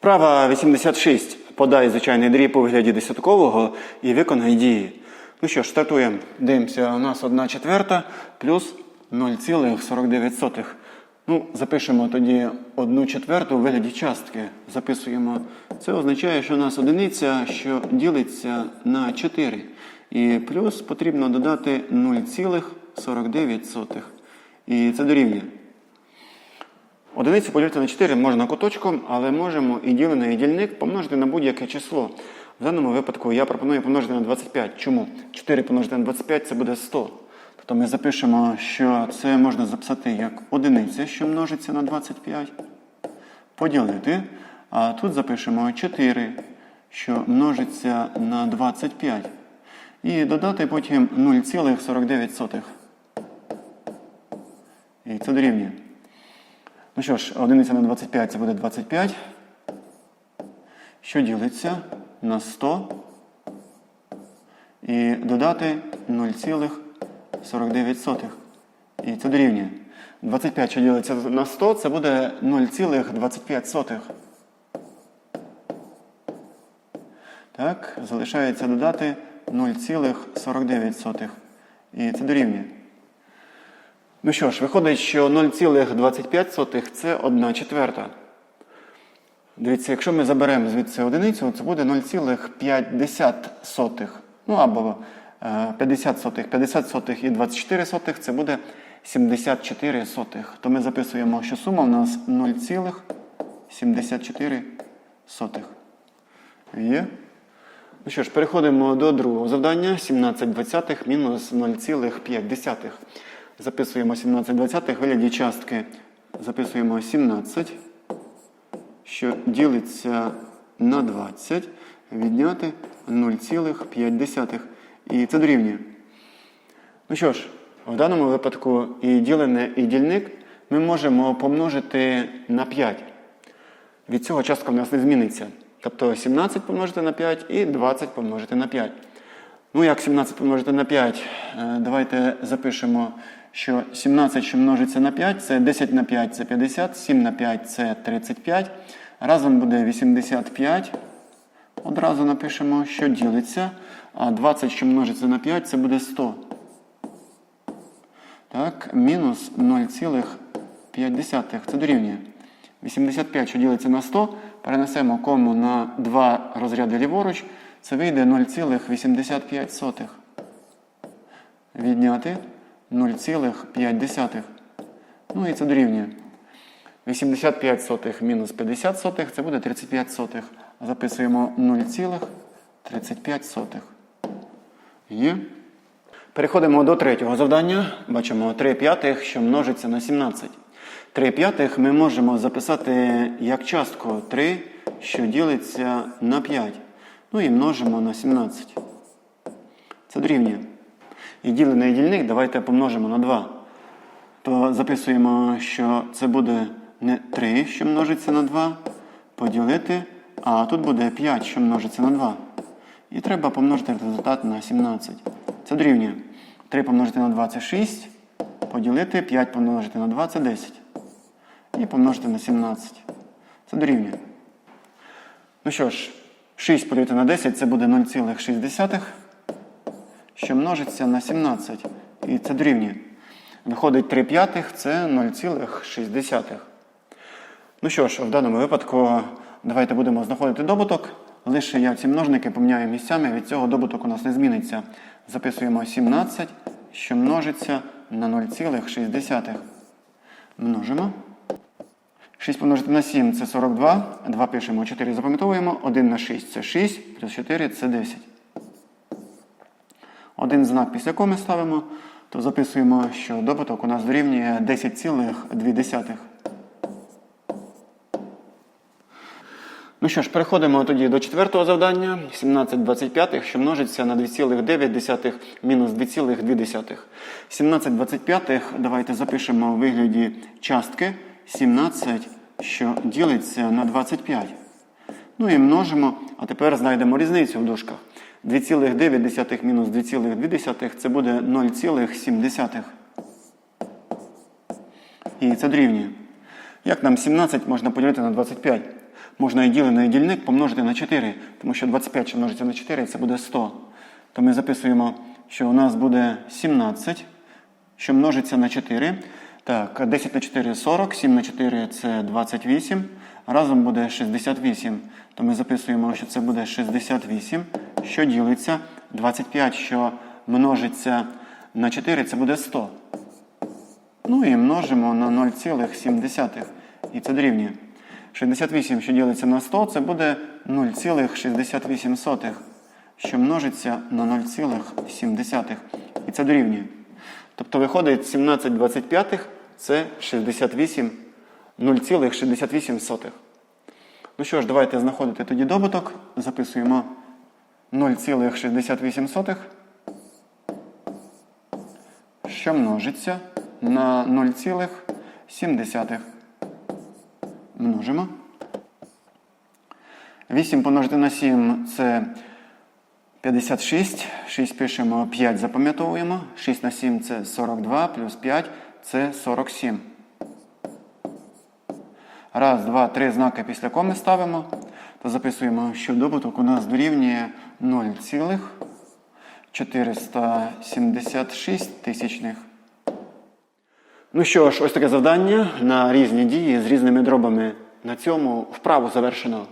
Вправа 86. Подай звичайний дріб у вигляді десяткового і виконай дії. Ну що ж, стартуємо. Дивимося, у нас 1 четверта плюс 0,49. Ну, запишемо тоді 1 четверту у вигляді частки. Записуємо. Це означає, що у нас одиниця, що ділиться на 4. І плюс потрібно додати 0,49. І це дорівнює. Одиницю поділити на 4 можна куточком, але можемо і ділений і дільник помножити на будь-яке число. В даному випадку я пропоную помножити на 25. Чому? 4 помножити на 25 це буде 100. Тобто ми запишемо, що це можна записати як одиниця, що множиться на 25. Поділити. А тут запишемо 4, що множиться на 25. І додати потім 0,49. І це дорівнює. Ну що ж, одиниця на 25 це буде 25. Що ділиться на 100. І додати 0,49. І це дорівнює. 25, що ділиться на 100, це буде 0,25. Так, залишається додати 0,49. І це дорівнює. Ну що ж, виходить, що 0,25 це 1 четверта. Дивіться, якщо ми заберемо звідси одиницю, це буде 0,5. Ну або е, 50 сотих. 50 сотих і 24 сотих це буде 74 сотих. То ми записуємо, що сума у нас 0,74 сотих. Є? Ну що ж, переходимо до другого завдання. 17 двадцятих мінус 0,5. Записуємо 17 двадцятих вигляді частки. Записуємо 17, що ділиться на 20, відняти 0,5. І це дорівнює. Ну що ж, в даному випадку і ділене, і дільник ми можемо помножити на 5. Від цього частка в нас не зміниться. Тобто 17 помножити на 5 і 20 помножити на 5. Ну, як 17 помножити на 5? Е, Давайте запишемо, що 17, що множиться на 5, це 10 на 5 це 50, 7 на 5 це 35. Разом буде 85. Одразу напишемо, що ділиться. А 20, що множиться на 5, це буде 100. Так, мінус 0,5. Це дорівнює. 85, що ділиться на 100, перенесемо кому на 2 розряди ліворуч, це вийде 0,85. Відняти 0,5. Ну і це дорівнює. 85 сотих мінус 50 сотих, це буде 35 сотих. Записуємо 0,35 сотих. Є. Переходимо до третього завдання. Бачимо 3 п'ятих, що множиться на 17. 3 п'ятих ми можемо записати як частку 3, що ділиться на 5. Ну і множимо на 17. Це дорівнює. І ділений дільник давайте помножимо на 2. То записуємо, що це буде не 3, що множиться на 2, поділити, а тут буде 5, що множиться на 2. І треба помножити результат на 17. Це дорівнює. 3 помножити на 2 це 6. Поділити 5 помножити на 2 це 10. І помножити на 17. Це дорівнює. Ну що ж, 6 поділити на 10 це буде 0,6, що множиться на 17. І це дорівнює. Виходить 3 п'ятих це 0,6. Ну що ж, в даному випадку давайте будемо знаходити добуток. Лише я ці множники поміняю місцями, від цього добуток у нас не зміниться. Записуємо 17, що множиться на 0,6. Множимо. 6 помножити на 7 це 42. 2 пишемо, 4 запам'ятовуємо. 1 на 6 це 6, плюс 4 це 10. Один знак після коми ставимо, то записуємо, що добуток у нас дорівнює 10,2. Ну що ж, переходимо тоді до четвертого завдання. 17 25, що множиться на 2,9 мінус 2,2. 17 25 давайте запишемо у вигляді частки 17, що ділиться на 25. Ну і множимо, а тепер знайдемо різницю в дужках. 2,9 мінус 2,2 це буде 0,7. І це дорівнює. Як нам 17 можна поділити на 25? Можна і ділений дільник помножити на 4, тому що 25, що множиться на 4, це буде 100. То ми записуємо, що у нас буде 17, що множиться на 4. Так, 10 на 4 – 40, 7 на 4 – це 28. Разом буде 68. То ми записуємо, що це буде 68, що ділиться. 25, що множиться на 4, це буде 100. Ну і множимо на 0,7. І це дорівнює. 68, що ділиться на 100, це буде 0,68, що множиться на 0,7. І це дорівнює. Тобто виходить 17 25 це 68, 0,68. Ну що ж, давайте знаходити тоді добуток. Записуємо 0,68, що множиться на 0,7. Множимо. 8 помножити на 7 це 56. 6 пишемо, 5 запам'ятовуємо. 6 на 7 це 42, плюс 5 це 47. Раз, два, три знаки після коми ставимо. То записуємо, що добуток у нас дорівнює 0,476 тисячних. Ну що ж, ось таке завдання на різні дії з різними дробами. На цьому вправу завершено.